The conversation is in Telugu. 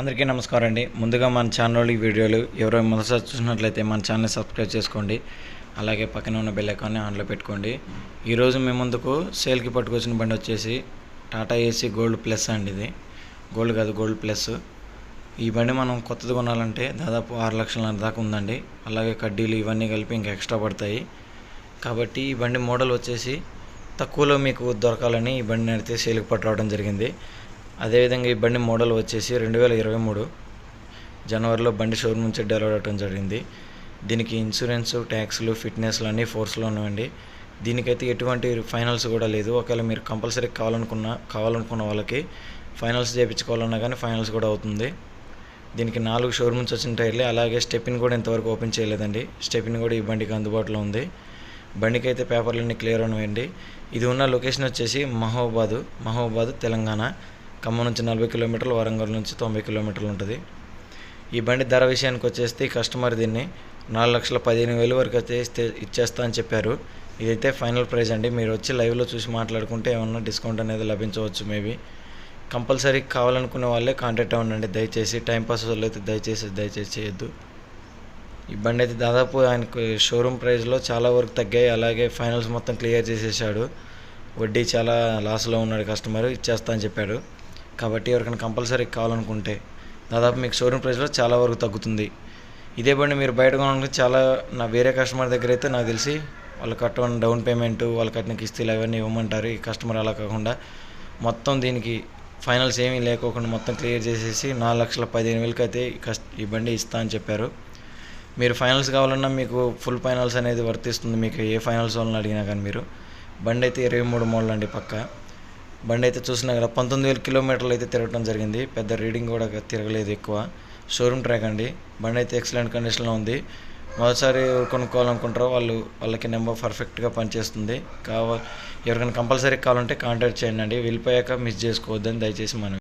అందరికీ నమస్కారం అండి. ముందుగా మన ఛానల్ ఈ వీడియోలు ఎవరో మొదటిసారి చూసినట్లయితే మన ఛానల్ సబ్స్క్రైబ్ చేసుకోండి. అలాగే పక్కన ఉన్న బెల్ ఐకాన్ని ఆన్లో పెట్టుకోండి. ఈరోజు మేము ముందుకు సేల్కి పట్టుకొచ్చిన బండి వచ్చేసి టాటా ఏసీ గోల్డ్ ప్లస్ అండి ఇది. గోల్డ్ కాదు గోల్డ్ ప్లస్ ఈ బండి మనం కొత్తది కొనాలంటే దాదాపు ఆరు లక్షల దాకా ఉందండి. అలాగే కడ్డీలు ఇవన్నీ కలిపి ఇంకా ఎక్స్ట్రా పడతాయి. కాబట్టి ఈ బండి మోడల్ వచ్చేసి తక్కువలో మీకు దొరకాలని ఈ బండిని అయితే సేల్కి పట్టుకోవడం జరిగింది. అదేవిధంగా ఈ బండి మోడల్ వచ్చేసి రెండు వేల ఇరవై మూడు. జనవరిలో బండి షోరూమ్ నుంచి డెలివర్ అవ్వడం జరిగింది. దీనికి ఇన్సూరెన్స్ ట్యాక్స్లు ఫిట్నెస్లు అన్నీ ఫోర్స్లో ఉన్నాయండి. దీనికైతే ఎటువంటి ఫైనల్స్ కూడా లేదు. ఒకవేళ మీరు కంపల్సరీ కావాలనుకున్న కావాలనుకున్న వాళ్ళకి ఫైనల్స్ చేయించుకోవాలన్నా కానీ ఫైనల్స్ కూడా అవుతుంది. దీనికి నాలుగు షోరూమ్ నుంచి వచ్చిన టైర్లే. అలాగే స్టెపిన్ కూడా ఇంతవరకు ఓపెన్ చేయలేదండి. స్టెపిన్ కూడా ఈ బండికి అందుబాటులో ఉంది. బండికి అయితే పేపర్లన్నీ క్లియర్ ఉన్నాయండి ఇది ఉన్న లొకేషన్ వచ్చేసి మహోబాదు మహోబాదు తెలంగాణ. ఖమ్మం నుంచి నలభై కిలోమీటర్లు వరంగల్ నుంచి తొంభై కిలోమీటర్లు ఉంటుంది. ఈ బండి ధర విషయానికి వచ్చేస్తే కస్టమర్ దీన్ని నాలుగు లక్షల పదిహేను వేలు వరకు అయితే ఇస్తే ఇచ్చేస్తా అని చెప్పారు. ఇదైతే ఫైనల్ ప్రైస్ అండి. మీరు వచ్చి లైవ్లో చూసి మాట్లాడుకుంటే ఏమన్నా డిస్కౌంట్ అనేది లభించవచ్చు మేబీ. కంపల్సరీ కావాలనుకునే వాళ్ళే కాంటాక్ట్ అవ్వండి. దయచేసి టైంపాస్ అయితే దయచేసి దయచేసి చేయొద్దు. ఈ బండి అయితే దాదాపు ఆయనకు షోరూమ్ ప్రైస్లో చాలా వరకు తగ్గాయి. అలాగే ఫైనల్స్ మొత్తం క్లియర్ చేసేసాడు. వడ్డీ చాలా లాస్లో ఉన్నాడు కస్టమర్. ఇచ్చేస్తా అని చెప్పాడు. కాబట్టి ఎవరికైనా కంపల్సరీ కావాలనుకుంటే దాదాపు మీకు షోరూమ్ ప్రైస్లో చాలా వరకు తగ్గుతుంది. ఇదే బండి మీరు బయట కొనాలంటే చాలా నా వేరే కస్టమర్ దగ్గర అయితే నాకు తెలిసి వాళ్ళు కట్టమని డౌన్ పేమెంట్ వాళ్ళు కట్టిన కిస్తీలు అవన్నీ ఇవ్వమంటారు. ఈ కస్టమర్ అలా కాకుండా మొత్తం దీనికి ఫైనల్స్ ఏమీ లేకోకుండా మొత్తం క్లియర్ చేసేసి నాలుగు లక్షల పదిహేను వేలకి అయితే ఈ ఈ బండి ఇస్తా అని చెప్పారు. మీరు ఫైనల్స్ కావాలన్నా మీకు ఫుల్ ఫైనల్స్ అనేది వర్తిస్తుంది. మీకు ఏ ఫైనల్స్ వాళ్ళని అడిగినా కానీ మీరు. బండి అయితే ఇరవై మూడు మోడల్ అండి పక్క. బండి అయితే చూసినా కదా పంతొమ్మిది వేల కిలోమీటర్లు అయితే తిరగడం జరిగింది. పెద్ద రీడింగ్ కూడా తిరగలేదు ఎక్కువ. షోరూమ్ ట్రాక్ అండి. బండి అయితే ఎక్సలెంట్ కండిషన్లో ఉంది. మొదటిసారి కొనుక్కోవాలనుకుంటారో వాళ్ళు వాళ్ళకి నెంబర్ పర్ఫెక్ట్గా పనిచేస్తుంది. కావాలి ఎవరికైనా కంపల్సరీ కావాలంటే కాంటాక్ట్ చేయండి అండి. వెళ్ళిపోయాక మిస్ చేసుకోవద్దని దయచేసి మనం